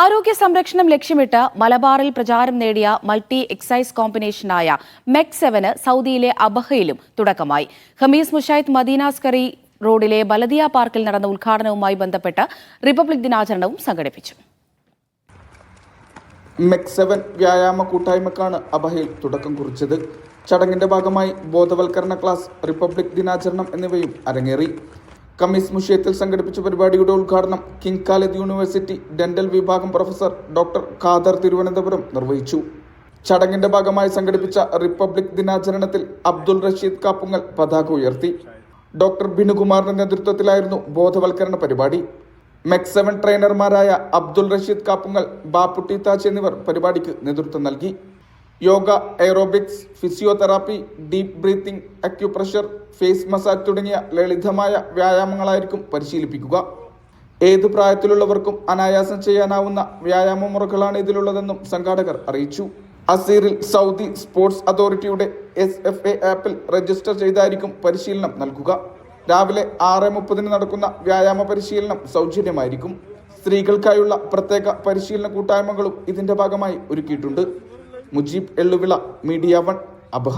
ആരോഗ്യ സംരക്ഷണം ലക്ഷ്യമിട്ട് മലബാറിൽ പ്രചാരം നേടിയ മൾട്ടി എക്സൈസ് കോമ്പിനേഷനായ മെക് സെവന് സൗദിയിലെ അബഹയിലും തുടക്കമായി. ഹമീസ് മുഷായിദ് മദീനാസ്കറി റോഡിലെ ബലദിയ പാർക്കിൽ നടന്ന ഉദ്ഘാടനവുമായി ബന്ധപ്പെട്ട് റിപ്പബ്ലിക് ദിനാചരണവും സംഘടിപ്പിച്ചു. മെക് സെവൻ വ്യായാമ കൂട്ടായ്മക്കാണ് അബഹയിൽ തുടക്കം കുറിച്ചത്. ചടങ്ങിന്റെ ഭാഗമായി ബോധവൽക്കരണ ക്ലാസ് റിപ്പബ്ലിക് ദിനാചരണം എന്നിവയും അരങ്ങേറി. കമ്മീസ് മുഷിയത്തിൽ സംഘടിപ്പിച്ച പരിപാടിയുടെ ഉദ്ഘാടനം കിങ് കാലേജ് യൂണിവേഴ്സിറ്റി ഡെന്റൽ വിഭാഗം പ്രൊഫസർ ഡോക്ടർ ഖാദർ തിരുവനന്തപുരം നിർവഹിച്ചു. ചടങ്ങിന്റെ ഭാഗമായി സംഘടിപ്പിച്ച റിപ്പബ്ലിക് ദിനാചരണത്തിൽ അബ്ദുൾ റഷീദ് കാപ്പുങ്ങൽ പതാക ഉയർത്തി. ഡോക്ടർ ബിനുകുമാറിന്റെ നേതൃത്വത്തിലായിരുന്നു ബോധവൽക്കരണ പരിപാടി. മെക് സെവൻ ട്രെയിനർമാരായ അബ്ദുൾ റഷീദ് കാപ്പുങ്ങൽ ബാപ്പുട്ടി താജ് എന്നിവർ പരിപാടിക്ക് നേതൃത്വം നൽകി. Yoga aerobics physiotherapy deep breathing acupressure face massage തുടങ്ങിയ ലളിതമായ വ്യായാമങ്ങളായിരിക്കും പരിശീലിപ്പിക്കുക. ഏതു പ്രായത്തിലുള്ളവർക്കും അനായാസം ചെയ്യാനാവുന്ന വ്യായാമ മുറകളാണ് ഇതിലുള്ളതെന്നും സംഘാടകർ അറിയിച്ചു. അസീറിൽ സൗദി സ്പോർട്സ് അതോറിറ്റിയുടെ എസ് എഫ് എ ആപ്പിൽ രജിസ്റ്റർ ചെയ്തായിരിക്കും പരിശീലനം നൽകുക. രാവിലെ ആറ് മുപ്പതിന് നടക്കുന്ന വ്യായാമ പരിശീലനം സൗജന്യമായിരിക്കും. സ്ത്രീകൾക്കായുള്ള പ്രത്യേക പരിശീലന കൂട്ടായ്മകളും ഇതിന്റെ ഭാഗമായി ഒരുക്കിയിട്ടുണ്ട്. Mujeeb Elluvila media one Abha.